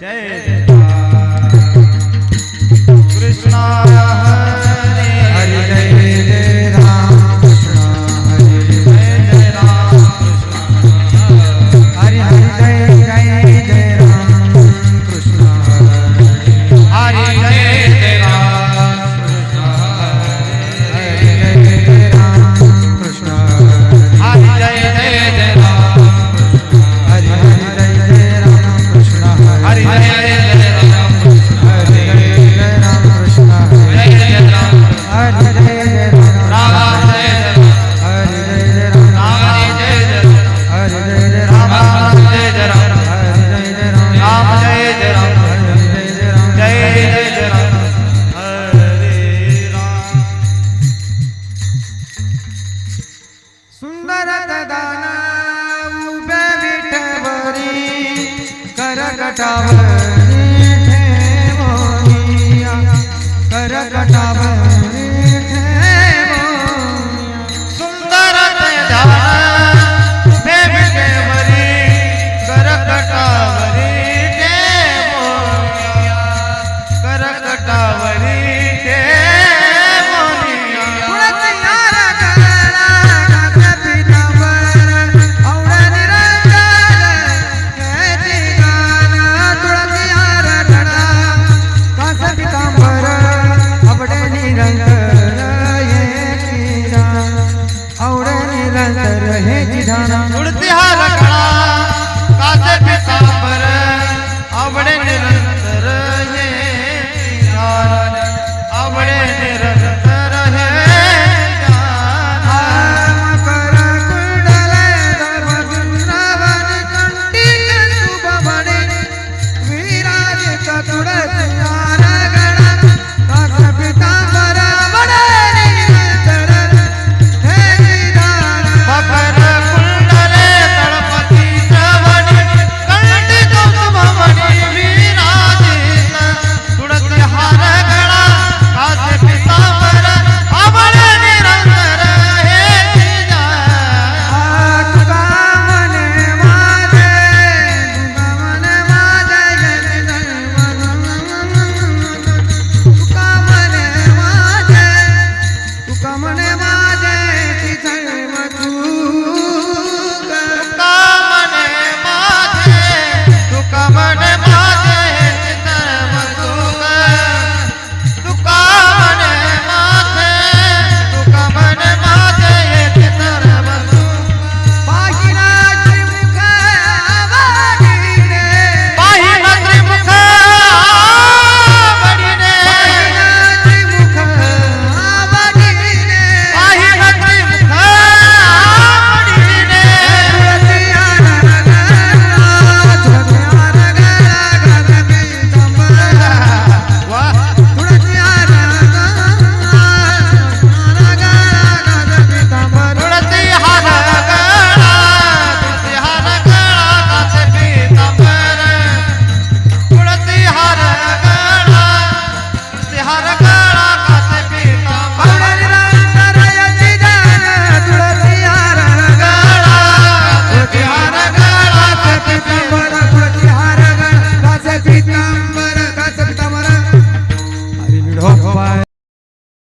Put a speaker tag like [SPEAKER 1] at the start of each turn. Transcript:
[SPEAKER 1] જય કૃષ્ણ
[SPEAKER 2] दाना उभे विठवरी करकटावरी ठेवोनिया करकटावरी कर रहे जिधाना
[SPEAKER 1] उड़ती हार कड़ा कासे पिता पर आवड़े निरा
[SPEAKER 2] જય શ્રી